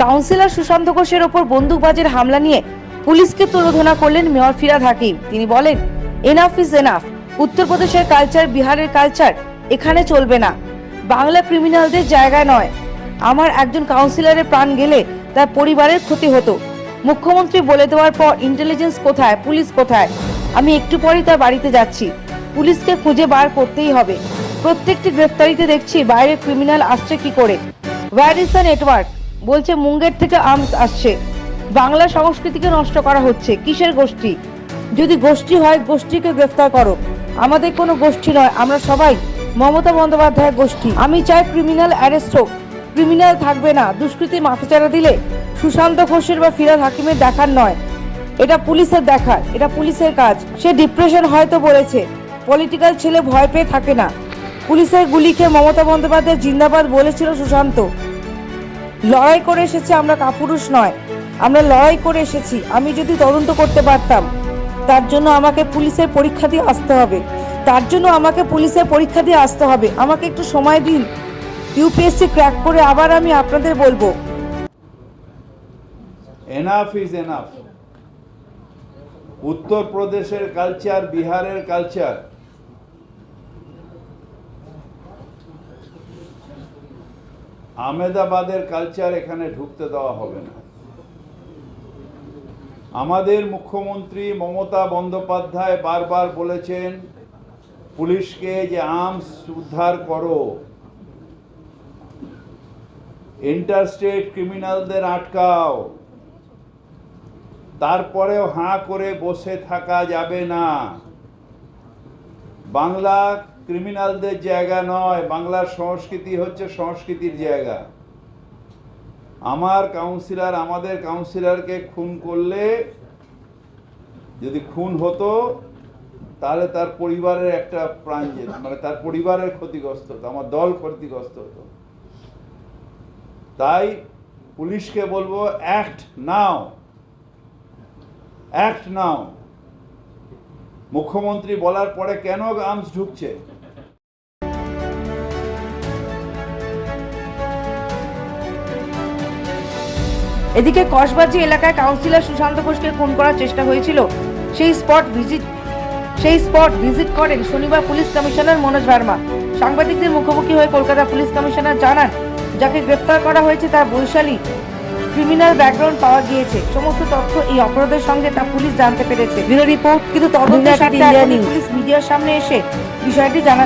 Councillor Sushant ঘোষের ওপর বন্দুকবাজের হামলা নিয়ে পুলিশকে তুলোধনা করলেন মেয়র ফিরাদ হাকিম। তিনি বলেন এনাফ ইজ এনাফ উত্তরপ্রদেশের কালচার বিহারের কালচার এখানে চলবে না। বাংলা ক্রিমিনালদের জায়গায় নয়। আমার একজন কাউন্সিলরের প্রাণ গেলে তার পরিবারের ক্ষতি হতো। মুখ্যমন্ত্রী বলে দেওয়ার পর ইন্টেলিজেন্স কোথায়, পুলিশ কোথায়? আমি একটু পরেই তার বাড়িতে যাচ্ছি। পুলিশকে খুঁজে বার করতেই হবে। প্রত্যেকটি গ্রেফতারিতে দেখছি বাইরে ক্রিমিনাল আসছে কি করে। হোয়ার ইজ দ্য নেটওয়ার্ক বলছে মুঙ্গের থেকে আর্মস আসছে। বাংলা সংস্কৃতিকে নষ্ট করা হচ্ছে। কিসের গোষ্ঠী? যদি গোষ্ঠী হয়, গোষ্ঠীকে গ্রেফতার করো। আমাদের কোনো গোষ্ঠী নয়, আমরা সবাই মমতা বন্দ্যোপাধ্যায়ের গোষ্ঠী। আমি চাই ক্রিমিনাল অ্যারেস্ট হোক। ক্রিমিনাল থাকবে না। দুষ্কৃতি মাথাচাড়া দিলে সুশান্ত ঘোষের বা ফিরাদ হাকিমের দেখার নয়। এটা পুলিশের দেখার, এটা পুলিশের কাজ। সে ডিপ্রেশন হয়তো বলেছে, পলিটিক্যাল ছেলে ভয় পেয়ে থাকে না। পুলিশের গুলিকে মমতা বন্দ্যোপাধ্যায় জিন্দাবাদ বলেছিল সুশান্ত। লড়াই করে এসেছি আমরা কাপুরুষ নয়। আমরা লড়াই করে এসেছি। আমি যদি তদন্ত করতে পারতাম, তার জন্য আমাকে পুলিশের পরীক্ষা দিয়ে আসতে হবে। তার জন্য আমাকে পুলিশের পরীক্ষা দিয়ে আসতে হবে। আমাকে একটু সময় দিন। ইউপিএসসি ক্র্যাক করে আবার আমি আপনাদের বলব। এনাফ ইজ এনাফ উত্তরপ্রদেশের কালচার বিহারের কালচার আহমেদাবাদের কালচার এখানে ঢুকতে দেওয়া হবে না। আমাদের মুখ্যমন্ত্রী মমতা বন্দ্যোপাধ্যায় বারবার বলেছেন, পুলিশকে যে আর্মস উদ্ধার করো। ইন্টারস্টেট ক্রিমিনালদের আটকাও। তারপরেও হাঁ করে বসে থাকা যাবে না। বাংলা ক্রিমিনালদের জায়গা নয়, বাংলার সংস্কৃতি হচ্ছে সংস্কৃতির জায়গা। আমার কাউন্সিলর আমাদের কাউন্সিলরকে খুন করলে, যদি খুন হতো, তাহলে তার পরিবারের একটা প্রাণ যেত মানে তার পরিবারের ক্ষতিগ্রস্ত হতো, আমার দল ক্ষতিগ্রস্ত হতো। তাই পুলিশকে বলব অ্যাক্ট নাও অ্যাক্ট নাও মুখ্যমন্ত্রী বলার পরে কেন আর্মস ঢুকছে? এদিকে কসবাজি এলাকায় কাউন্সিলর সুশান্ত ঘোষকে খুন করার চেষ্টা হয়েছিল। সেই স্পট ভিজিট সেই স্পট ভিজিট করেন শনিবার পুলিশ কমিশনার মনোজ ভার্মা। সাংবাদিকদের মুখোমুখি হয়ে কলকাতা পুলিশ কমিশনার জানান যাকে গ্রেফতার করা হয়েছে তার বৈশালী ক্রিমিনাল ব্যাকগ্রাউন্ড পাওয়া গিয়েছে। সমস্ত তথ্য এই অপরাধের সঙ্গে তা পুলিশ জানতে পেরেছে। ব্যুরো রিপোর্ট কিন্তু তদন্তের News। পুলিশ মিডিয়ার সামনে এসে বিষয়টি জানাচ্ছে